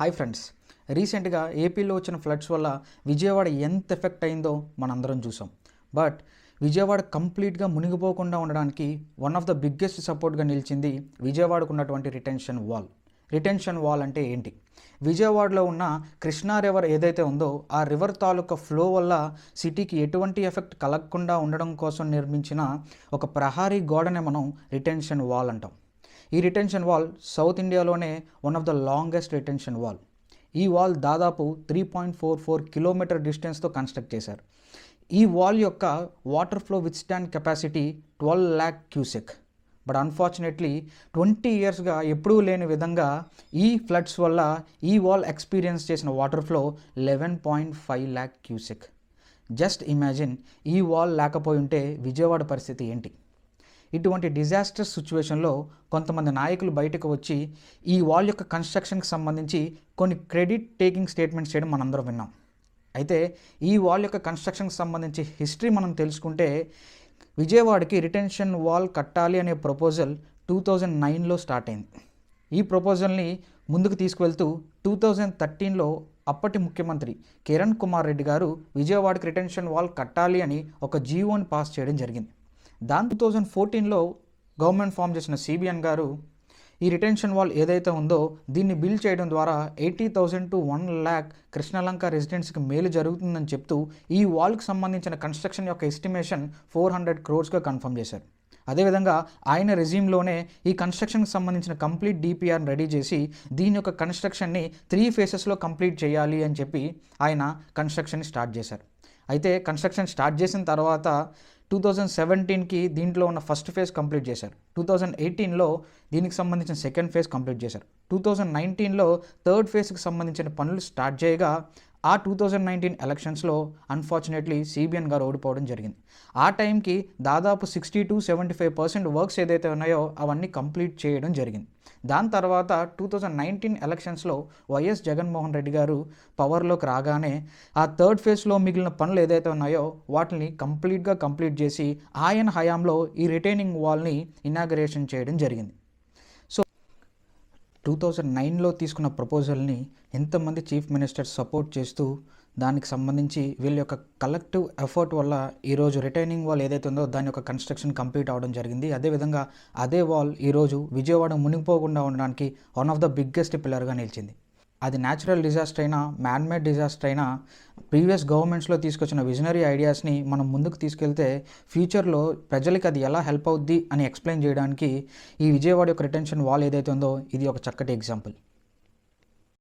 Hi friends. రీసెంట్గా ఏపీలో వచ్చిన ఫ్లడ్స్ వల్ల విజయవాడ ఎంత ఎఫెక్ట్ అయిందో మనందరం చూసాం. బట్ విజయవాడ కంప్లీట్గా మునిగిపోకుండా ఉండడానికి వన్ ఆఫ్ ద బిగ్గెస్ట్ సపోర్ట్గా నిలిచింది విజయవాడకు ఉన్నటువంటి రిటెన్షన్ వాల్. రిటెన్షన్ వాల్ అంటే ఏంటి? విజయవాడలో ఉన్న కృష్ణా రివర్ ఏదైతే ఉందో ఆ రివర్ తాలూకా ఫ్లో వల్ల సిటీకి ఎటువంటి ఎఫెక్ట్ కలగకుండా ఉండడం కోసం నిర్మించిన ఒక ప్రహారీ గోడనే మనం రిటెన్షన్ వాల్ అంటాం. ఈ రిటెన్షన్ వాల్ సౌత్ ఇండియాలోనే one of the longest retention wall ఈ వాల్ దాదాపు three point four four kilometre డిస్టెన్స్తో construct చేశారు. ఈ వాల్ యొక్క water flow withstand capacity twelve lakh cusec but unfortunately twenty ఇయర్స్గా ఎప్పుడూ లేని విధంగా ఈ ఫ్లడ్స్ వల్ల ఈ వాల్ ఎక్స్పీరియన్స్ చేసిన water flow eleven point five lakh cusec just imagine ఈ వాల్ లేకపోయి ఉంటే విజయవాడ పరిస్థితి ఏంటి? ఇటువంటి డిజాస్టర్ సిచ్యువేషన్లో కొంతమంది నాయకులు బయటకు వచ్చి ఈ వాల్ యొక్క కన్స్ట్రక్షన్కి సంబంధించి కొన్ని క్రెడిట్ టేకింగ్ స్టేట్మెంట్స్ చేయడం మనందరం విన్నాం. అయితే ఈ వాల్ యొక్క కన్స్ట్రక్షన్కి సంబంధించి హిస్టరీ మనం తెలుసుకుంటే విజయవాడకి రిటెన్షన్ వాల్ కట్టాలి అనే ప్రపోజల్ టూ థౌజండ్ నైన్లో స్టార్ట్ అయింది. ఈ ప్రపోజల్ని ముందుకు తీసుకువెళ్తూ టూ థౌజండ్ థర్టీన్లో అప్పటి ముఖ్యమంత్రి కిరణ్ కుమార్ రెడ్డి గారు విజయవాడకి రిటెన్షన్ వాల్ కట్టాలి అని ఒక జీవోని పాస్ చేయడం జరిగింది. దాని టూ థౌజండ్ ఫోర్టీన్లో గవర్నమెంట్ ఫామ్ చేసిన సిబిఎన్ గారు ఈ రిటెన్షన్ వాల్ ఏదైతే ఉందో దీన్ని బిల్ చేయడం ద్వారా eighty thousand to one lakh Krishnalanka రెసిడెంట్స్కి మేలు జరుగుతుందని చెప్తూ ఈ వాల్కి సంబంధించిన కన్స్ట్రక్షన్ యొక్క ఎస్టిమేషన్ ఫోర్ హండ్రెడ్ క్రోర్స్గా కన్ఫర్మ్ చేశారు. అదేవిధంగా ఆయన రెజ్యూమ్లోనే ఈ కన్స్ట్రక్షన్కి సంబంధించిన కంప్లీట్ డిపిఆర్ని రెడీ చేసి దీని యొక్క కన్స్ట్రక్షన్ని త్రీ ఫేసెస్లో కంప్లీట్ చేయాలి అని చెప్పి ఆయన కన్స్ట్రక్షన్ స్టార్ట్ చేశారు. అయితే కన్స్ట్రక్షన్ స్టార్ట్ చేసిన తర్వాత టూ థౌజండ్ సెవెంటీన్కి దీంట్లో ఉన్న ఫస్ట్ ఫేజ్ కంప్లీట్ చేశారు. టూ థౌజండ్ ఎయిటీన్లో దీనికి సంబంధించిన సెకండ్ ఫేజ్ కంప్లీట్ చేశారు. టూ థౌజండ్ నైన్టీన్లో థర్డ్ ఫేజ్కి సంబంధించిన పనులు స్టార్ట్ చేయగా ఆ టూ థౌజండ్ నైన్టీన్ ఎలక్షన్స్లో అన్ఫార్చునేట్లీ సిబిఎన్ గారు ఓడిపోవడం జరిగింది. ఆ టైంకి దాదాపు sixty to seventy five percent works ఏదైతే ఉన్నాయో అవన్నీ కంప్లీట్ చేయడం జరిగింది. దాని తర్వాత టూ థౌజండ్ నైన్టీన్ ఎలక్షన్స్లో వైఎస్ జగన్మోహన్ రెడ్డి గారు పవర్లోకి రాగానే ఆ థర్డ్ ఫేజ్లో మిగిలిన పనులు ఏదైతే ఉన్నాయో వాటిని కంప్లీట్గా కంప్లీట్ చేసి ఆయన హయాంలో ఈ రిటైనింగ్ వాల్ని ఇనాగరేషన్ చేయడం జరిగింది. సో టూ థౌజండ్ నైన్లో తీసుకున్న ప్రపోజల్ని ఎంతమంది చీఫ్ మినిస్టర్స్ సపోర్ట్ చేస్తూ దానికి సంబంధించి వీళ్ళ యొక్క కలెక్టివ్ ఎఫర్ట్ వల్ల ఈరోజు రిటైనింగ్ వాల్ ఏదైతే ఉందో దాని యొక్క కన్స్ట్రక్షన్ కంప్లీట్ అవ్వడం జరిగింది. అదేవిధంగా అదే వాల్ ఈరోజు విజయవాడ మునిగిపోకుండా ఉండడానికి వన్ ఆఫ్ ద బిగ్గెస్ట్ పిల్లర్గా నిలిచింది. అది న్యాచురల్ డిజాస్టర్ అయినా మ్యాన్మేడ్ డిజాస్టర్ అయినా ప్రీవియస్ గవర్నమెంట్స్లో తీసుకొచ్చిన విజనరీ ఐడియాస్ని మనం ముందుకు తీసుకెళ్తే ఫ్యూచర్లో ప్రజలకి అది ఎలా హెల్ప్ అవుద్ది అని ఎక్స్ప్లెయిన్ చేయడానికి ఈ విజయవాడ యొక్క రిటెన్షన్ వాల్ ఏదైతే ఉందో ఇది ఒక చక్కటి ఎగ్జాంపుల్